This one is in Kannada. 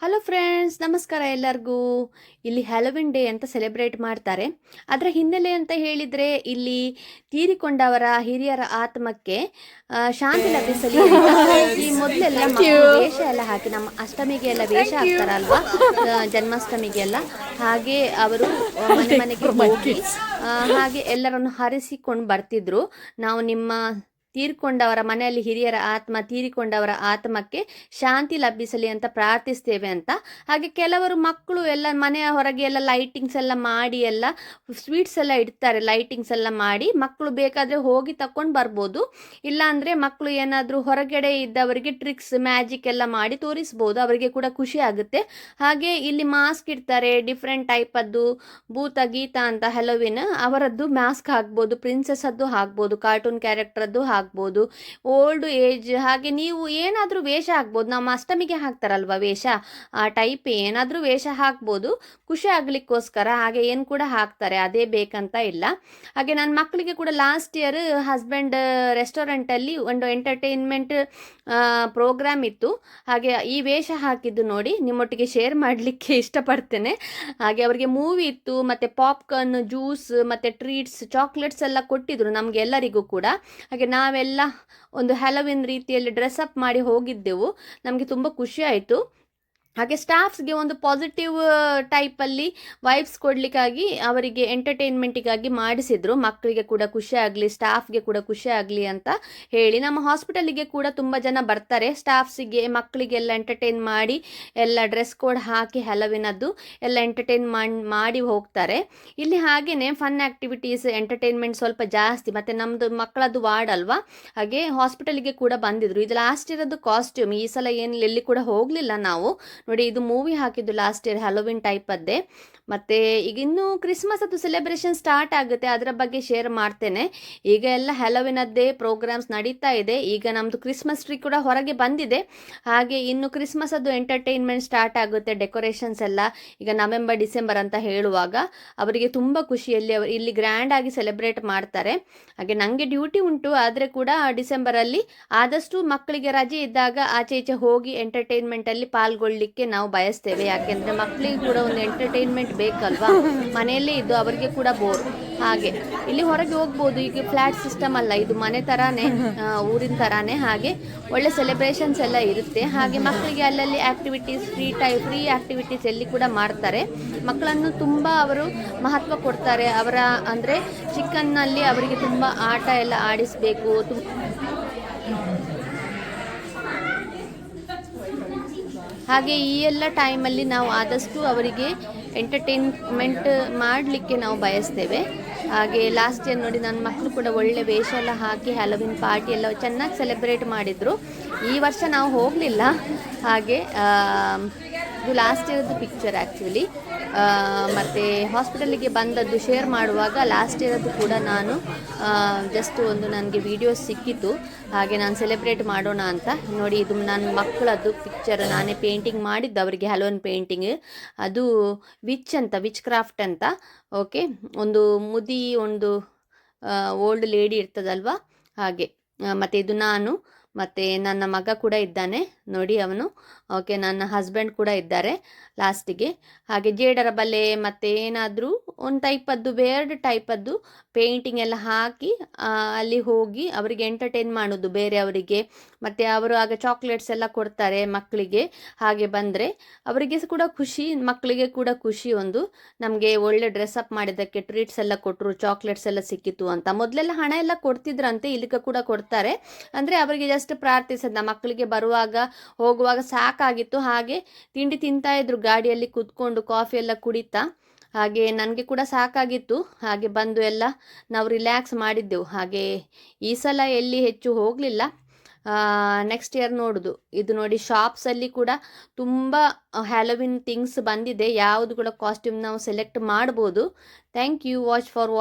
ಹಲೋ ಫ್ರೆಂಡ್ಸ್ ನಮಸ್ಕಾರ ಎಲ್ಲರಿಗೂ. ಇಲ್ಲಿ ಹ್ಯಾಲೋವಿನ್ ಡೇ ಅಂತ ಸೆಲೆಬ್ರೇಟ್ ಮಾಡ್ತಾರೆ. ಅದರ ಹಿನ್ನೆಲೆ ಅಂತ ಹೇಳಿದರೆ ಇಲ್ಲಿ ತೀರಿಕೊಂಡವರ ಹಿರಿಯರ ಆತ್ಮಕ್ಕೆ ಶಾಂತಿ ಲಭಿಸಲಿ ಈ ಮೊದಲೆಲ್ಲ ವೇಷ ಎಲ್ಲ ಹಾಕಿ ನಮ್ಮ ಅಷ್ಟಮಿಗೆ ಎಲ್ಲ ವೇಷ ಹಾಕ್ತಾರಲ್ವಾ? ಜನ್ಮಾಷ್ಟಮಿಗೆಲ್ಲ ಜನ್ಮಾಷ್ಟಮಿಗೆ ಎಲ್ಲ ಹಾಗೆ ಅವರು ಮನೆ ಮನೆಗೆ ಹೋಗಿ ಹಾಗೆ ಎಲ್ಲರನ್ನು ಹರಿಸಿಕೊಂಡು ಬರ್ತಿದ್ರು. ನಾವು ನಿಮ್ಮ ತೀರ್ಕೊಂಡವರ ಮನೆಯಲ್ಲಿ ಹಿರಿಯರ ಆತ್ಮ ತೀರಿಕೊಂಡವರ ಆತ್ಮಕ್ಕೆ ಶಾಂತಿ ಲಭಿಸಲಿ ಅಂತ ಪ್ರಾರ್ಥಿಸ್ತೇವೆ ಅಂತ. ಹಾಗೆ ಕೆಲವರು ಮಕ್ಕಳು ಎಲ್ಲ ಮನೆಯ ಹೊರಗೆ ಎಲ್ಲ ಲೈಟಿಂಗ್ಸ್ ಎಲ್ಲ ಮಾಡಿ, ಎಲ್ಲ ಸ್ವೀಟ್ಸ್ ಎಲ್ಲ ಇಡ್ತಾರೆ ಲೈಟಿಂಗ್ಸ್ ಎಲ್ಲ ಮಾಡಿ, ಮಕ್ಕಳು ಬೇಕಾದರೆ ಹೋಗಿ ತಕೊಂಡು ಬರ್ಬೋದು. ಇಲ್ಲಾಂದರೆ ಮಕ್ಕಳು ಏನಾದರೂ ಹೊರಗಡೆ ಇದ್ದವರಿಗೆ ಟ್ರಿಕ್ಸ್ ಮ್ಯಾಜಿಕ್ ಎಲ್ಲ ಮಾಡಿ ತೋರಿಸ್ಬೋದು. ಅವರಿಗೆ ಕೂಡ ಖುಷಿ ಆಗುತ್ತೆ. ಹಾಗೆ ಇಲ್ಲಿ ಮಾಸ್ಕ್ ಇಡ್ತಾರೆ ಡಿಫ್ರೆಂಟ್ ಟೈಪದ್ದು ಭೂತ, ಗೀತ ಅಂತ ಹೆಲೋವಿನ್ ಅವರದ್ದು ಮಾಸ್ಕ್ ಹಾಕ್ಬೋದು ಪ್ರಿನ್ಸೆಸ್ ಅದ್ದು ಹಾಕ್ಬೋದು ಕಾರ್ಟೂನ್ ಕ್ಯಾರೆಕ್ಟರ್ದು ಹಾಕ್ಬೋದು. ಓಲ್ಡ್ ಏಜ್ ಹಾಗೆ ನೀವು ಏನಾದರೂ ವೇಷ ಆಗ್ಬೋದು ನಮ್ಮ ಅಷ್ಟಮಿಗೆ ಹಾಕ್ತಾರಲ್ವ ವೇಷ? ಆ ಟೈಪ್ ಏನಾದರೂ ವೇಷ ಹಾಕ್ಬೋದು, ಖುಷಿ ಆಗಲಿಕ್ಕೋಸ್ಕರ ಹಾಗೆ ಏನು ಕೂಡ ಹಾಕ್ತಾರೆ, ಅದೇ ಬೇಕಂತ ಇಲ್ಲ. ಹಾಗೆ ನನ್ನ ಮಕ್ಕಳಿಗೆ ಕೂಡ ಲಾಸ್ಟ್ ಇಯರ್ ಹಸ್ಬೆಂಡ್ ರೆಸ್ಟೋರೆಂಟಲ್ಲಿ ಒಂದು ಎಂಟರ್ಟೈನ್ಮೆಂಟ್ ಪ್ರೋಗ್ರಾಮ್ ಇತ್ತು. ಹಾಗೆ ಈ ವೇಷ ಹಾಕಿದ್ದು ನೋಡಿ, ನಿಮ್ಮೊಟ್ಟಿಗೆ ಶೇರ್ ಮಾಡಲಿಕ್ಕೆ ಇಷ್ಟಪಡ್ತೇನೆ. ಹಾಗೆ ಅವರಿಗೆ ಮೂವಿ ಇತ್ತು, ಮತ್ತು ಪಾಪ್ಕಾರ್ನ್ ಜ್ಯೂಸ್ ಮತ್ತು ಟ್ರೀಟ್ಸ್ ಚಾಕ್ಲೇಟ್ಸ್ ಎಲ್ಲ ಕೊಟ್ಟಿದ್ರು ನಮಗೆ ಎಲ್ಲರಿಗೂ ಕೂಡ. ಹಾಗೆ ನಾವೆಲ್ಲ ಒಂದು ಹ್ಯಾಲೋವಿನ್ ರೀತಿಯಲ್ಲಿ ಡ್ರೆಸ್ ಅಪ್ ಮಾಡಿ ಹೋಗಿದ್ದೆವು. ನಮಗೆ ತುಂಬ ಖುಷಿ ಆಯಿತು. ಹಾಗೆ ಸ್ಟಾಫ್ಸ್ಗೆ ಒಂದು ಪಾಸಿಟಿವ್ ಟೈಪಲ್ಲಿ ವೈಬ್ಸ್ ಕೊಡಲಿಕ್ಕಾಗಿ ಅವರಿಗೆ ಎಂಟರ್ಟೈನ್ಮೆಂಟಿಗಾಗಿ ಮಾಡಿಸಿದ್ರು. ಮಕ್ಕಳಿಗೆ ಕೂಡ ಖುಷಿ ಆಗಲಿ ಸ್ಟಾಫ್ಗೆ ಕೂಡ ಖುಷಿ ಆಗಲಿ ಅಂತ ಹೇಳಿ ನಮ್ಮ ಹಾಸ್ಪಿಟಲಿಗೆ ಕೂಡ ತುಂಬ ಜನ ಬರ್ತಾರೆ. ಸ್ಟಾಫ್ಸಿಗೆ ಮಕ್ಕಳಿಗೆಲ್ಲ ಎಂಟರ್ಟೈನ್ ಮಾಡಿ ಎಲ್ಲ ಡ್ರೆಸ್ ಕೋಡ್ ಹಾಕಿ ಹಲವಿನದ್ದು ಎಲ್ಲ ಎಂಟರ್ಟೈನ್ ಮಾಡಿ ಹೋಗ್ತಾರೆ. ಇಲ್ಲಿ ಹಾಗೆಯೇ ಫನ್ ಆ್ಯಕ್ಟಿವಿಟೀಸ್ ಎಂಟರ್ಟೈನ್ಮೆಂಟ್ ಸ್ವಲ್ಪ ಜಾಸ್ತಿ. ಮತ್ತು ನಮ್ಮದು ಮಕ್ಕಳದ್ದು ವಾರ್ಡ್ ಅಲ್ವಾ ಹಾಗೆ ಹಾಸ್ಪಿಟಲಿಗೆ ಕೂಡ ಬಂದಿದ್ರು. ಇದು ಲಾಸ್ಟ್ ಇರೋದು ಕಾಸ್ಟ್ಯೂಮ್ ಈ ಸಲ ಏನು ಎಲ್ಲಿ ಕೂಡ ಹೋಗಲಿಲ್ಲ ನಾವು. ನೋಡಿ, ಇದು ಮೂವಿ ಹಾಕಿದ್ದು ಲಾಸ್ಟ್ ಇಯರ್ ಹಲೋವಿನ್ ಟೈಪದ್ದೇ ಮತ್ತು ಈಗ ಇನ್ನೂ ಕ್ರಿಸ್ಮಸ್ ಅದು ಸೆಲೆಬ್ರೇಷನ್ ಸ್ಟಾರ್ಟ್ ಆಗುತ್ತೆ, ಅದರ ಬಗ್ಗೆ ಶೇರ್ ಮಾಡ್ತೇನೆ. ಈಗ ಎಲ್ಲ ಹ್ಯಾಲೋವಿನದ್ದೇ ಪ್ರೋಗ್ರಾಮ್ಸ್ ನಡೀತಾ ಇದೆ. ಈಗ ನಮ್ಮದು ಕ್ರಿಸ್ಮಸ್ ಟ್ರೀ ಕೂಡ ಹೊರಗೆ ಬಂದಿದೆ. ಹಾಗೆ ಇನ್ನು ಕ್ರಿಸ್ಮಸ್ ಅದು ಎಂಟರ್ಟೈನ್ಮೆಂಟ್ ಸ್ಟಾರ್ಟ್ ಆಗುತ್ತೆ ಡೆಕೋರೇಷನ್ಸ್ ಎಲ್ಲ. ಈಗ ನವೆಂಬರ್ ಡಿಸೆಂಬರ್ ಅಂತ ಹೇಳುವಾಗ ಅವರಿಗೆ ತುಂಬ ಖುಷಿಯಲ್ಲಿ ಅವರು ಇಲ್ಲಿ ಗ್ರ್ಯಾಂಡ್ ಆಗಿ ಸೆಲೆಬ್ರೇಟ್ ಮಾಡ್ತಾರೆ. ಹಾಗೆ ನನಗೆ ಡ್ಯೂಟಿ ಉಂಟು, ಆದರೆ ಕೂಡ ಡಿಸೆಂಬರಲ್ಲಿ ಆದಷ್ಟು ಮಕ್ಕಳಿಗೆ ರಜೆ ಇದ್ದಾಗ ಆಚೆ ಈಚೆ ಹೋಗಿ ಎಂಟರ್ಟೈನ್ಮೆಂಟಲ್ಲಿ ಪಾಲ್ಗೊಳ್ಳಿಕ್ಕೆ ನಾವು ಬಯಸ್ತೇವೆ. ಯಾಕೆಂದರೆ ಮಕ್ಕಳಿಗೆ ಕೂಡ ಒಂದು ಎಂಟರ್ಟೈನ್ಮೆಂಟ್ ಬೇಕಲ್ವಾ? ಮನೆಯಲ್ಲೇ ಇದ್ದು ಅವರಿಗೆ ಕೂಡ ಬೋರ್ ಹಾಗೆ. ಇಲ್ಲಿ ಹೊರಗೆ ಹೋಗ್ಬೋದು. ಈಗ ಫ್ಲ್ಯಾಟ್ ಸಿಸ್ಟಮ್ ಅಲ್ಲ. ಇದು ಮನೆ ಥರಾನೇ ಊರಿನ ಥರಾನೇ ಹಾಗೆ ಒಳ್ಳೆ ಸೆಲೆಬ್ರೇಷನ್ಸ್ ಎಲ್ಲ ಇರುತ್ತೆ. ಹಾಗೆ ಮಕ್ಕಳಿಗೆ ಅಲ್ಲಲ್ಲಿ ಆ್ಯಕ್ಟಿವಿಟೀಸ್ ಫ್ರೀ ಟೈ ಫ್ರೀ ಆ್ಯಕ್ಟಿವಿಟೀಸ್ ಎಲ್ಲಿ ಕೂಡ ಮಾಡ್ತಾರೆ. ಮಕ್ಕಳನ್ನು ತುಂಬ ಅವರು ಮಹತ್ವ ಕೊಡ್ತಾರೆ. ಅವರ ಅಂದರೆ ಚಿಕ್ಕನ್ನಲ್ಲಿ ಅವರಿಗೆ ತುಂಬ ಆಟ ಎಲ್ಲ ಆಡಿಸಬೇಕು. ತುಂಬ ಹಾಗೆ ಈ ಎಲ್ಲ ಟೈಮಲ್ಲಿ ನಾವು ಆದಷ್ಟು ಅವರಿಗೆ ಎಂಟರ್ಟೈನ್ಮೆಂಟ್ ಮಾಡಲಿಕ್ಕೆ ನಾವು ಬಯಸ್ತೇವೆ. ಹಾಗೆ ಲಾಸ್ಟ್ ಇಯರ್ ನೋಡಿ ನನ್ನ ಮಕ್ಕಳು ಕೂಡ ಒಳ್ಳೆ ವೇಷ ಎಲ್ಲ ಹಾಕಿ ಹ್ಯಾಲೋವಿನ್ ಪಾರ್ಟಿ ಎಲ್ಲ ಚೆನ್ನಾಗಿ ಸೆಲೆಬ್ರೇಟ್ ಮಾಡಿದರು. ಈ ವರ್ಷ ನಾವು ಹೋಗಲಿಲ್ಲ. ಹಾಗೆ ಇದು ಲಾಸ್ಟ್ ಇಯರ್ದು ಪಿಕ್ಚರ್ ಆ್ಯಕ್ಚುಲಿ ಮತ್ತು ಹಾಸ್ಪಿಟಲಿಗೆ ಬಂದದ್ದು ಶೇರ್ ಮಾಡುವಾಗ ಲಾಸ್ಟ್ ಇಯರದ್ದು ಕೂಡ ನಾನು ಜಸ್ಟ್ ಒಂದು ನನಗೆ ವೀಡಿಯೋ ಸಿಕ್ಕಿತ್ತು ಹಾಗೆ ನಾನು ಸೆಲೆಬ್ರೇಟ್ ಮಾಡೋಣ ಅಂತ. ನೋಡಿ, ಇದು ನನ್ನ ಮಕ್ಕಳದ್ದು ಪಿಕ್ಚರ್ ನಾನೇ ಪೇಂಟಿಂಗ್ ಮಾಡಿದ್ದು, ಅವರಿಗೆ ಹಲೋನ್ ಪೇಂಟಿಂಗ್ ಅದು ವಿಚ್ ಅಂತ ವಿಚ್ ಕ್ರಾಫ್ಟ್ ಅಂತ. ಓಕೆ ಒಂದು ಮುದಿ, ಒಂದು ಓಲ್ಡ್ ಲೇಡಿ ಇರ್ತದಲ್ವಾ? ಹಾಗೆ. ಮತ್ತು ಇದು ನಾನು ಮತ್ತು ನನ್ನ ಮಗ ಕೂಡ ಇದ್ದಾನೆ. ನೋಡಿ ಅವನು. ಓಕೆ, ನನ್ನ ಹಸ್ಬೆಂಡ್ ಕೂಡ ಇದ್ದಾರೆ ಲಾಸ್ಟಿಗೆ ಹಾಗೆ ಜೇಡರ ಬಲೆ ಮತ್ತು ಏನಾದರೂ ಒಂದು ಟೈಪದ್ದು ಬೇರೆ ಟೈಪದ್ದು ಪೇಂಟಿಂಗ್ ಎಲ್ಲ ಹಾಕಿ ಅಲ್ಲಿ ಹೋಗಿ ಅವರಿಗೆ ಎಂಟರ್ಟೈನ್ ಮಾಡೋದು ಬೇರೆಯವರಿಗೆ ಮತ್ತು ಅವರು ಆಗ ಚಾಕ್ಲೇಟ್ಸ್ ಎಲ್ಲ ಕೊಡ್ತಾರೆ ಮಕ್ಕಳಿಗೆ. ಹಾಗೆ ಬಂದರೆ ಅವರಿಗೆ ಕೂಡ ಖುಷಿ, ಮಕ್ಕಳಿಗೆ ಕೂಡ ಖುಷಿ ಒಂದು. ನಮಗೆ ಒಳ್ಳೆ ಡ್ರೆಸ್ ಅಪ್ ಮಾಡಿದ್ದಕ್ಕೆ ಟ್ರೀಟ್ಸ್ ಎಲ್ಲ ಕೊಟ್ಟರು ಚಾಕ್ಲೇಟ್ಸ್ ಎಲ್ಲ ಸಿಕ್ಕಿತು ಅಂತ. ಮೊದಲೆಲ್ಲ ಹಣ ಎಲ್ಲ ಕೊಡ್ತಿದ್ರಂತೆ ಇಲ್ಲಿಗೆ ಕೂಡ ಕೊಡ್ತಾರೆ. ಅಂದರೆ ಅವರಿಗೆ ಜಸ್ಟ್ ಪ್ರಾರ್ಥಿಸದ. ಮಕ್ಕಳಿಗೆ ಬರುವಾಗ ಹೋಗುವಾಗ ಸಾಕಾಗಿತ್ತು. ಹಾಗೆ ತಿಂಡಿ ತಿಂತಾ ಇದ್ರು ಗಾಡಿಯಲ್ಲಿ ಕೂತ್ಕೊಂಡು ಕಾಫಿ ಎಲ್ಲ ಕುಡಿತಾ. ಹಾಗೆ ನನಗೆ ಕೂಡ ಸಾಕಾಗಿತ್ತು. ಹಾಗೆ ಬಂದು ಎಲ್ಲ ನಾವು ರಿಲ್ಯಾಕ್ಸ್ ಮಾಡಿದ್ದೆವು. ಹಾಗೆ ಈ ಸಲ ಎಲ್ಲಿ ಹೆಚ್ಚು ಹೋಗಲಿಲ್ಲ. ನೆಕ್ಸ್ಟ್ ಇಯರ್ ನೋಡೋದು. ಇದು ನೋಡಿ ಶಾಪ್ಸಲ್ಲಿ ಕೂಡ ತುಂಬ ಹ್ಯಾಲೋವಿನ್ ಥಿಂಗ್ಸ್ ಬಂದಿದೆ. ಯಾವುದು ಕೂಡ ಕಾಸ್ಟ್ಯೂಮ್ ನಾವು ಸೆಲೆಕ್ಟ್ ಮಾಡ್ಬೋದು. Thank you watch for